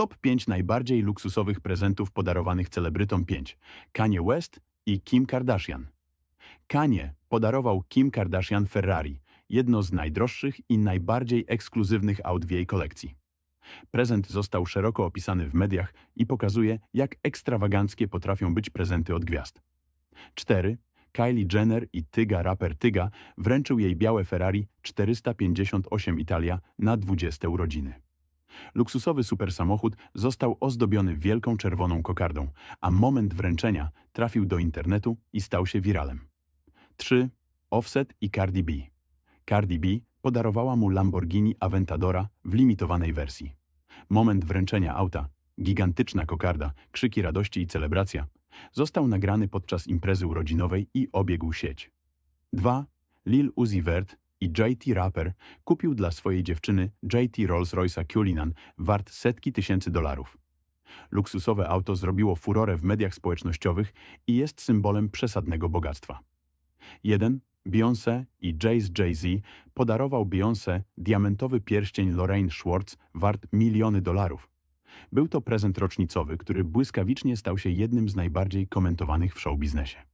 Top 5 najbardziej luksusowych prezentów podarowanych celebrytom 5. Kanye West i Kim Kardashian. Kanye podarował Kim Kardashian Ferrari, jedno z najdroższych i najbardziej ekskluzywnych aut w jej kolekcji. Prezent został szeroko opisany w mediach i pokazuje, jak ekstrawaganckie potrafią być prezenty od gwiazd. 4. Kylie Jenner i Tyga raper Tyga wręczył jej białe Ferrari 458 Italia na 20 urodziny. Luksusowy supersamochód został ozdobiony wielką czerwoną kokardą, a moment wręczenia trafił do internetu i stał się wiralem. 3. Offset i Cardi B. Cardi B podarowała mu Lamborghini Aventadora w limitowanej wersji. Moment wręczenia auta, gigantyczna kokarda, krzyki radości i celebracja, został nagrany podczas imprezy urodzinowej i obiegł sieć. 2. Lil Uzi Vert i JT Rapper kupił dla swojej dziewczyny JT Rolls-Royce'a Cullinan wart setki tysięcy dolarów. Luksusowe auto zrobiło furorę w mediach społecznościowych i jest symbolem przesadnego bogactwa. 1. Beyoncé i Jay-Z Jay-Z podarował Beyoncé diamentowy pierścień Lorraine Schwartz wart miliony dolarów. Był to prezent rocznicowy, który błyskawicznie stał się jednym z najbardziej komentowanych w showbiznesie.